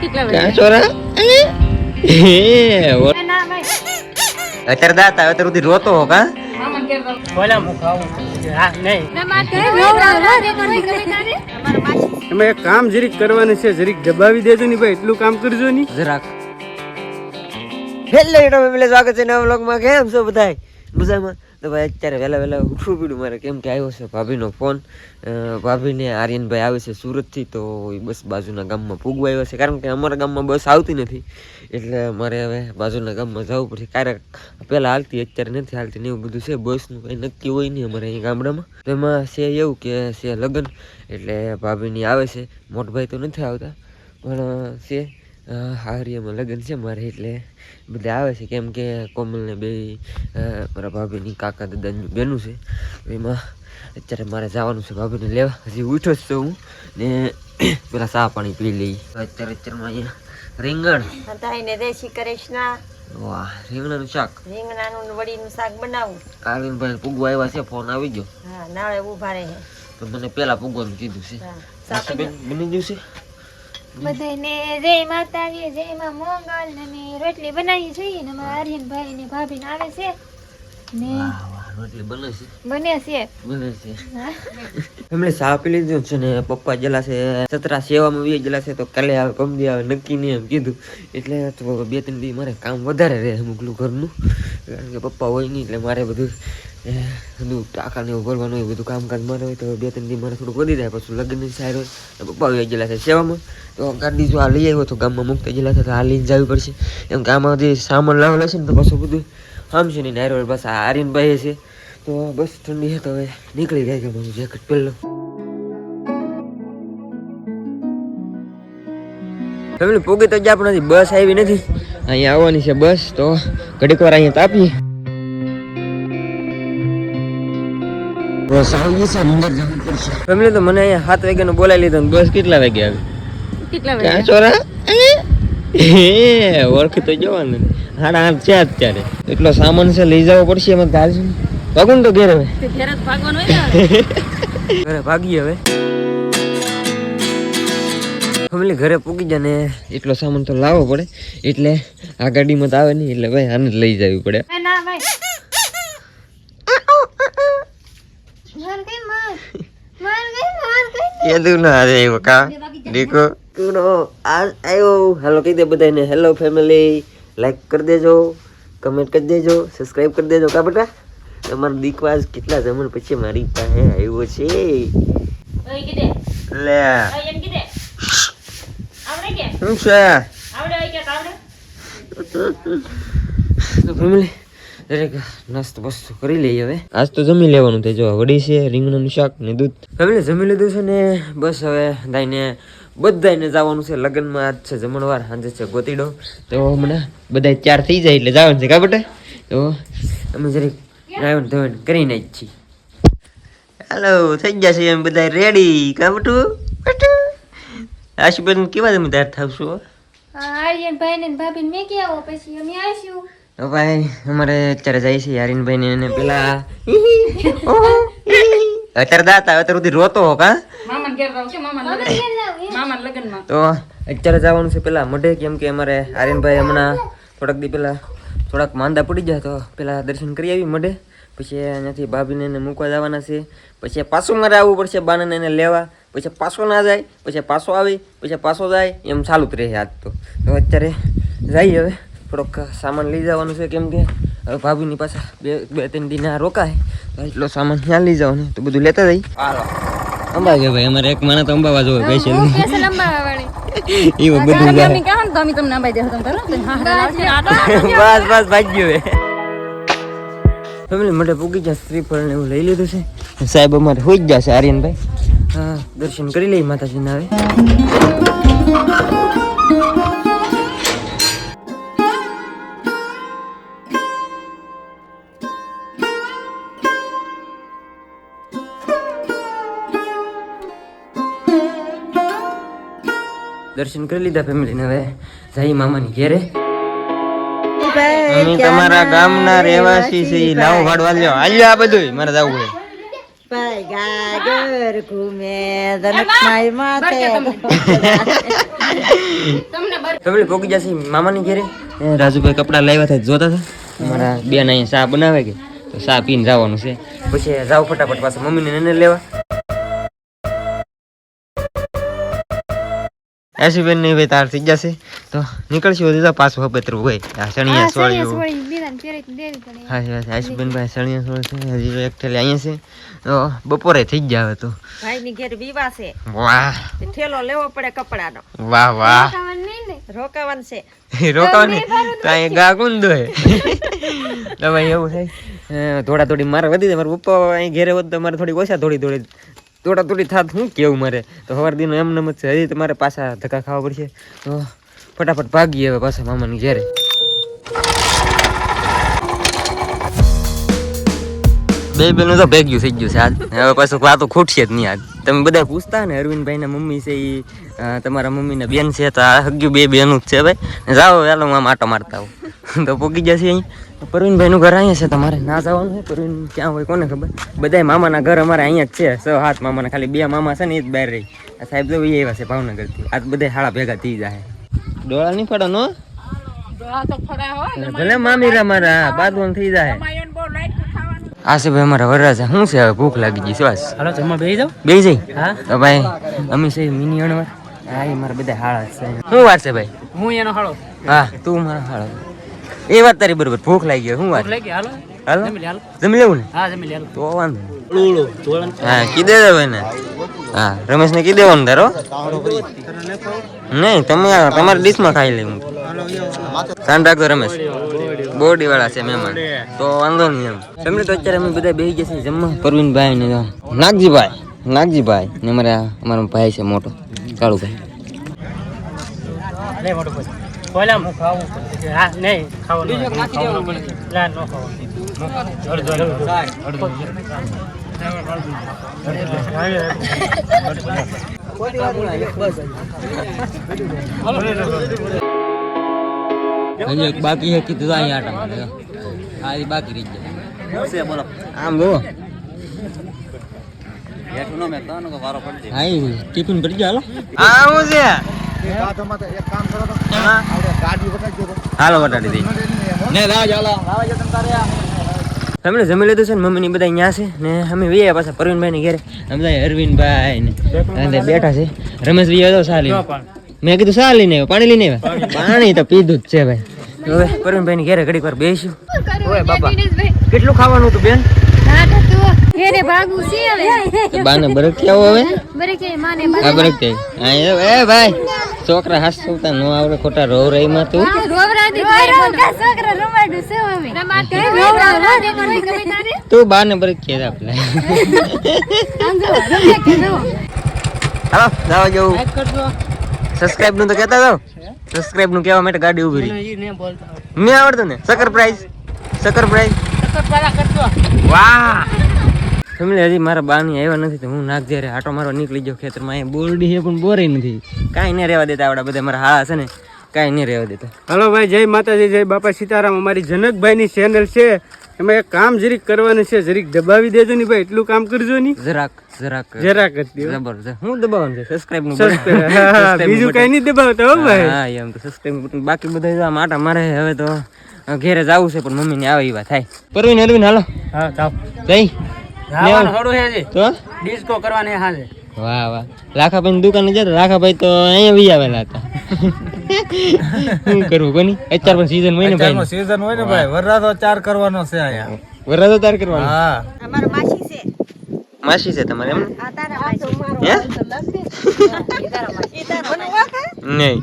ક્યાં છોરા હે, અત્યારે દાતા અત્યારે સુધી રોતો હો? કા બોલા હું ખાવું હા નહીં. તમે એક કામ જરીક કરવાનું છે જરીક દબાવી દેજો ની ભાઈ એટલું કામ કરજો ની. જરાક. હેલો એનો સ્વાગત છે નવા વ્લોગમાં. કેમ છો બધાય? મજામાં? તો ભાઈ અત્યારે વહેલા વહેલા ઉઠવું પડ્યું મારે. કેમ કે આવ્યો છે ભાભીનો ફોન. ભાભીને આર્યનભાઈ આવે છે સુરતથી, તો એ બસ બાજુના ગામમાં પૂગવા આવ્યા છે. કારણ કે અમારા ગામમાં બસ આવતી નથી. એટલે મારે હવે બાજુના ગામમાં જવું પડશે. ક્યારેક પહેલાં હાલતી, અત્યારે નથી હાલતી ને એવું બધું છે. બસનું કંઈ નક્કી હોય નહીં અમારે અહીં ગામડામાં. તો એમાં છે એવું કે છે લગ્ન. એટલે ભાભીની આવે છે. મોટભાઈ તો નથી આવતા. પણ છે. હારિયામાં લગ્ન છે મારે એટલે બધા આવે છે. કેમ કે કોમલને બે મારા ભાભીની કાકા દાદાની બેનું છે. એમાં અત્યારે મારે જવાનું છે ભાભીને લેવા. હજી ઉઠો જ છું હું. ને પેલા ચા પાણી પી લઈ. અત્યારે અત્યારમાં અહીંયા રીંગણ. બધાને દેશી કૃષ્ણ વાહ રીંગણાનું શાક. રીંગણાનું વડીનું શાક બનાવું. આવીને પૂગવા આવ્યા છે ફોન આવી ગયો. હા નાળે ઊભા રહે. તો મને પેલા પૂગવાનું કીધું છે. બની ગયું છે બધાને જય માતાજી જય માં મોગલ અને રોટલી બનાવી જોઈએ ને મારા આર્યનભાઈ ને ભાભી આવે છે. ને વાહ વાહ રોટલી બને છે. બને છે. બને છે. એમણે ચા પી લીધું છે ને પપ્પા જલાશે સતરા સેવામાં વી જેલા તો કાલે આવે પમદી આવે નક્કી નહીં એમ કીધું. એટલે તો બે ત્રણ દી મારે કામ વધારે રહે અમુકલું ઘરનું. કારણ કે પપ્પા હોય નહીં એટલે મારે બધું એ, બધું ટાંકા ને એવું ભરવાનું હોય બધું કામકાજ મારે હોય તો બે ત્રણ દી મારે થોડું વધી જાય પછી લગ્નની હોય પપ્પા આવી ગયેલા છે સેવામાં તો ગાડી જો આ લઈ આવ્યો તો ગામમાં મૂકતા ગયેલા છે તો આ લઈને જવી પડશે. એમ કે આમાં જે સામાન લાવેલા છે ને તો પાછું બધું સામશે નહીં નાયરો બસ આ આર્યનભાઈ છે. તો બસ ઠંડી છે તો હવે નીકળી જાય છે મારું જેકેટ પહેલો. ફેમિલી પોગે તો જ પણ નથી બસ આવી નથી. અહીંયા આવવાની છે બસ તો ઘડીક વાર અહીંયા તાપીએ. બસ આવી ગઈ છે અંદર જવું પડશે. ફેમિલી તો મને અહીંયા સાત વાગ્યાનો બોલાવી લીધો ને બસ. કેટલા વાગે આવી? કેટલા ક્યાં ચોરા? હે? ઓળખી તો જવાનું. સાડા આઠ છે અત્યારે. એટલો સામાન છે લઈ જવો પડશે એમાં ગાલ છે ભાગું તો ઘેર હવે. ઘેર જ ભાગવાનું હોય ઘરે ભાગીએ હવે. ફેમિલી ઘરે પૂકી જાય ને. એટલો સામાન તો લાવવો પડે. એટલે આ ગાડીમાં તો આવે નહીં. એટલે ભાઈ આને જ લઈ જવી પડે. ના ભાઈ. કીધું ના. રે કા? દીકો કુનો આ આવ્યો હેલો કહી દે બધાને હેલો ફેમિલી લાઈક કરી દેજો. કમેન્ટ કરી દેજો. સબસ્ક્રાઇબ કરી દેજો. કા બેટા? તમારો દીકવાજ કેટલા જમણ પછી મારી પાસે આવ્યો છે. ઓય લે. ઓય એમ કીધે. આવડે કે? શું છે? આવડે કે આવડે ફેમિલી દરેક નાસ્તો બસ્તો કરી લઈએ હવે. આજ તો જમી લેવાનું થાય જો વડી છે રીંગણાનું શાક ને દૂધ. ફેમિલી જમી લીધું છે ને બસ હવે દાઈને બધાને જવાનું છે. લગ્નમાં આજ છે જમણવાર સાંજે છે ગોતીડો. તો હમણાં બધા ચાર થઈ જાય એટલે જવાનું છે કા બેટા? તો અમે જરીક નાયણ ધોઈને કરી જ છીએ. હાલો થઈ ગયા છે એમ બધા રેડી કા બેટું? બેટું કેવા તમે તૈયાર થાવશો આર્યનભાઈ ને ભાભી ને મેં ગયા આવો પછી અમે આવીશું. તો ભાઈ અમારે અત્યારે જાય છે યારીનભાઈ ને એને પેલા અત્યારે દાતા અત્યારે સુધી રોતો હો? કા તો અત્યારે જવાનું છે પેલા મઢે કેમ કે અમારે આર્યનભાઈ હમણાં થોડાક દી પેલા થોડાક માંદા પડી જાય તો પેલા દર્શન કરી આવી મઢે. પછી અહીંયાથી ભાભીને એને મૂકવા જવાના છે. પછી પાછું મારે આવવું પડશે બાનાને એને લેવા. પછી પાછો ના જાય પછી પાછો આવી પછી પાછો જાય એમ ચાલુ જ રહે આજ તો. તો અત્યારે જઈએ હવે. થોડોક સામાન લઈ જવાનું છે કેમ કે હવે ભાભીની પાછા બે બે ત્રણ દિન આ રોકાય. તો એટલો સામાન ત્યાં લઈ જવાનું? તો બધું લેતા જઈ અંબાજી ભાઈ અમારે એક માણસ અંબાવા જોવે પૈસા એવું બધું બસ બસ ભાગ્યો ફેમિલી માટે પૂગી ગયા શ્રીફળ ને એવું લઈ લીધું છે. સાહેબ અમારે હોઈ જ છે આર્યનભાઈ. હા દર્શન કરી લઈ માતાજીના હવે. દર્શન કરી લીધા ફેમિલીને હવે જઈ મામાની ઘેરે. અમે તમારા ગામના રહેવાસી છે લાવ ભાડવા લ્યો. હાલ્યો આ બધું મારે જવું છે. પાય ગાગર ઘૂમે ધનકમાઈ માથે. ફેમિલી પોકી જશે મામાની ઘેરે? રાજુભાઈ કપડા લાવ્યા હતા જોતા હતા? મારા બેન અહીંયા ચા બનાવે કે? તો ચા પીને જવાનું છે. પછી જાવ ફટાફટ પાછા મમ્મીને નને લેવા. એસી બેનની ભાઈ તાર થઈ જશે તો નીકળશે તો પાછું હબેતરું હોય આ સણિયા સોળ્યું હા આશુબેન ભાઈ સણિયા સોળ છે હજી એક ઠેલે અહીંયા છે તો બપોરે થઈ જ જાવે તો ભાઈ ની ઘેર વિવાહ છે વાહ ઠેલો લેવો પડે કપડાનો વાહ વાહ રોકાવાનું છે રોકાવાની તો અહીંયા ગા કોણ દોય તો ભાઈ એવું થાય થોડા થોડી મારે વધી જાય મારા પપ્પા અહીં ઘેરે હોત તો મારે થોડી ઓછા થોડી થોડી થોડા તોડી થાત, હું કેવું મારે? તો સવાર દિન એમ નમ છે. હજી તમારે પાછા ધક્કા ખાવા પડશે. ફટાફટ ભાગીએ હવે પાછા મામાની ઘેરે. બે બેનું તો ભેગ્યું થઈ ગયું છે આજ. હવે પાછું વાતો ખૂટશે જ નહીં આજ. તમે બધા પૂછતા ને અરવિંદભાઈના મમ્મી છે એ તમારા મમ્મીના બેન છે તો આ હગ્યું બે બેનું જ છે ભાઈ. જાઓ ચાલો આમ આટો મારતા આવું. તો ગયા જશે અહીં પરવીનભાઈનું ઘર અહીંયા છે તમારે? ના જવાનું છે પરવીન ક્યાં હોય કોને ખબર? બધાય મામાના ઘર અમારે અહીંયા જ છે. સો હાથ મામાના. ખાલી બે મામા છે ને એ જ બહાર રહી. આ સાહેબ તો એ આવ્યા છે ભાવનગરથી. આ બધા હાળા ભેગા થઈ જાય ડોળા નહીં પડો નો? ભલે મામીરા મારા બાદવાન થઈ જાય આ છે ભાઈ અમારા વરરાજા. શું છે હવે? ભૂખ લાગી ગઈ શ્વાસ હાલો જમવા બેસી જાવ બે જઈ? હા? તો ભાઈ અમે છે મિની અણવર. હા એ મારા બધા હાળા છે. શું વાત છે ભાઈ? હું એનો હાળો. હા તું મારા હાળો. એ વાત તારી બરોબર. ભૂખ લાગી ગઈ શું વાત? હાલો. હાલો. જમી લેવું ને? હા જમી લેવું તો વાંધો હા કીધે દે ને હા રમેશ ને કીધે દેવાનું તારો? નહીં તમે તમારી ડીશમાં ખાઈ લેવું ધ્યાન રાખજો રમેશ. બોડી વાળા છે મહેમાન. તો વાંધો નહીં એમ. તમને તો અત્યારે અમે બધા બેસી જશે જમવા. પરવીનભાઈ ને નાગજીભાઈ. નાગજીભાઈ ને અમારા અમારો ભાઈ છે મોટો. કાળુભાઈ મોટો ભાઈ. બોલા હું ખાવું હા નહીં ખાવાનું ખાવાનું પડે. લા નો ખાવાનું બાકી હે કીધું અહીંયા આ બાકી રહી જાય બોલો. આમ જો. ટિફિન ભરી ગયો હાલો. આ શું છે. હાલો વટાડી દઈ ને રાજ હાલો. તમે જમી લીધું છે ને મમ્મી ની બધા અહીંયા છે? ને અમે વૈયા પાછા પરવીનભાઈ ને ઘેરે. અમે બધા અરવિંદભાઈ ને બેઠા છે. રમેશ ભાઈ હતો સાલી મેં કીધું સા લઈને આવ્યો. પાણી લઈને આવ્યા? પાણી. તો પીધું જ છે ભાઈ. હવે પરવીનભાઈ ની ઘેરે ઘડીક વાર બેસ્યું ઓય બાપા. કેટલું ખાવાનું હતું બેન? હેરે ભાગું છે હવે. બાને બરક કેવો હવે? બરે કે માને આ બરક તે એ ભાઈ છોકરા હાસ નો આવડે ખોટા રોવ રહી માં તું. રોવરાદી કા છોકરા રમાડું છે હવે? રમાડે રોવરાદી કોઈ કવિ તારે તું બાને બરક કે આપણે સમજો રમે કે જો હાલો જાવ જવું સબસ્ક્રાઇબનું તો કહેતા તો સબસ્ક્રાઇબનું કહેવા માટે ગાડી ઊભી રહી. ને બોલતા નહીં આવડતું ને? સકર પ્રાઇઝ સકર પ્રાઇઝ પેલા કરજો. વાહ! ફેમિલી હજી મારા બાની આવ્યા નથી તો હું નાખ જ્યારે આટો મારો નીકળી ગયો ખેતરમાં અહીંયા બોરડી છે પણ બોરે નથી. કાંઈ નહીં રહેવા દેતા આવડા બધા મારા હા છે ને કાંઈ નહીં રહેવા દેતા. હલો ભાઈ જય માતાજી જય બાપા સીતારામ. અમારી જનકભાઈની ચેનલ છે. એમાં એક કામ જરીક કરવાનું છે. જરીક દબાવી દેજો ને ભાઈ એટલું કામ કરજો ની. જરાક જરાક. જરાક જબરજસ્ત હું. દબાવવાનું છે? સબસ્ક્રાઇબનું બીજું કઈ નહીં દબાવતા હો ભાઈ. હા એમ તો સબસ્ક્રાઇબ બટન બાકી બધા માટા આટા મારે હવે તો ઘેરે જવું છે પણ મમ્મી ને આવે એવા થાય. પરવીન હલવીન હાલો. હા જાઓ જઈ જવાનું થોડું છે હજી. તો? ડિસ્કો કરવાની હાજે. વાહ વાહ. રાખાભાઈ દુકાને જતા રાખાભાઈ તો અહીંયા વી આવેલા હતા. શું કરવું કોની? અત્યારે પણ સીઝન હોય ને ભાઈ? સીઝન હોય ને ભાઈ. વરરાજો ચાર કરવાનો છે અહીંયા. વરરાજો તાર કરવાનો? હા. અમારા માસી છે. માસી છે તમારે એમ? હે? નહીં. નહીં.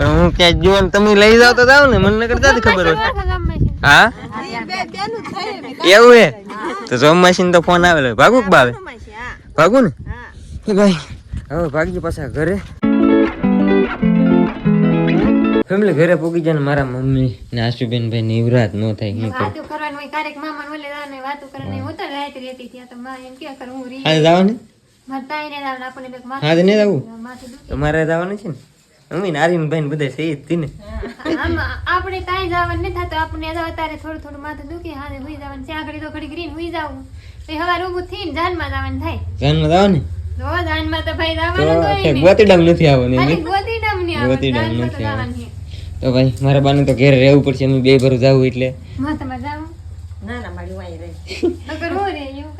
હું ક્યાંય જોવાનું તમે લઈ જાવ તો જાવ ને. મને નકર ત્યાંથી ખબર હોય. હા? એવું હે. તો મશીન તો ફોન આવેલો ભાગુક બાવે ભાગુ ભાગું ને? હા. એ ભાઈ હવે ભાગી પાછા ઘરે. ફેમિલી ઘરે પોગી જાય ને મારા મમ્મી ને આશુબેન ભાઈ નિવરાત ન થાય. કરું વાતો કરવાનું હોય ક્યારેક મામા ઓલે રાને વાતો કરવાની હું તો રાત રહેતી ત્યાં તો માં એમ કે કરું હું રી. આજે જવાનું? મારે તાઈને દાને આપણને બેક માથે આજે નહીં જવું? માથે દુખે. તો મારે જવાનું છે ને? મમ્મી નારીન ભાઈ ને બધા સહી જ ને આપણે કાઈ જવાનું નથી થતું. આપણે અત્યારે થોડું થોડું માથું દુખે. હારે હુઈ જવાનું છે. આગળ તો ઘડી ગ્રીન હુઈ જાવું તો હવાર ઊભું થઈને જાનમાં જવાનું થાય. જાનમાં જાવ ને તો જાનમાં તો ભાઈ જવાનું તો હોય ને. ગોતીડામ નથી આવવાનું ગોતીડામ નહીં આવે, ગોતીડામ નથી આવે. જવાનું. તો ભાઈ મારા બાને તો ઘેર રહેવું પડશે. અમે બે ભરું જાવું એટલે. માથામાં જાવું. ના ના મારી વાય રહી. નકર હું રે, એવું કઈ નહીં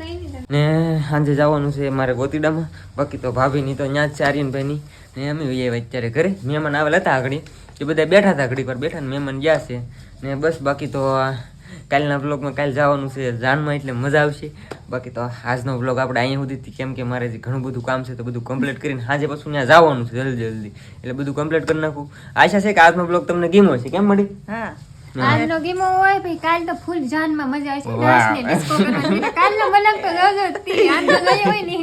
ને સાંજે જવાનું છે મારે ગોતીડામાં. બાકી તો ભાભીની તો ત્યાં જ છે આર્યનભાઈની. ને અમે આવ્યા અત્યારે ઘરે. મહેમાન આવેલા હતા આગળ. એ બધા બેઠા હતા ઘડી પર બેઠા ને મહેમાન ગયા છે. ને બસ બાકી તો કાલના બ્લોગમાં કાલ જવાનું છે જાનમાં એટલે મજા આવશે. બાકી તો આજનો બ્લોગ આપણે અહીંયા સુધી કેમ કે મારે જે ઘણું બધું કામ છે તો બધું કમ્પ્લીટ કરીને સાંજે પાછું ત્યાં જવાનું છે જલ્દી જલ્દી. એટલે બધું કમ્પ્લીટ કરી નાખું. આશા છે કે આજનો બ્લોગ તમને ગમ્યો છે કેમ મળી? હા. આજનો ગીમો હોય ભાઈ કાલ તો ફૂલ જાનમાં મજા આવશે. વાહ. ડાન્સ ને ડિસ્કો કરવાની કાલનો મલક તો જોજો તી આજનો ગયો હોય ને.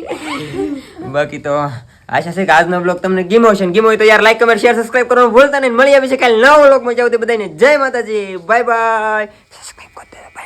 બાકી તો આશા છે કે આજનો બ્લોગ તમને ગીમો છે ગીમો હોય તો યાર લાઈક કમેન્ટ શેર સબસ્ક્રાઇબ કરવાનું ભૂલતા નહીં. મળી આવી છે કાલે નવો બ્લોગમાં જાવ તે બધાને જય માતાજી. બાય બાય સબસ્ક્રાઇબ કરતા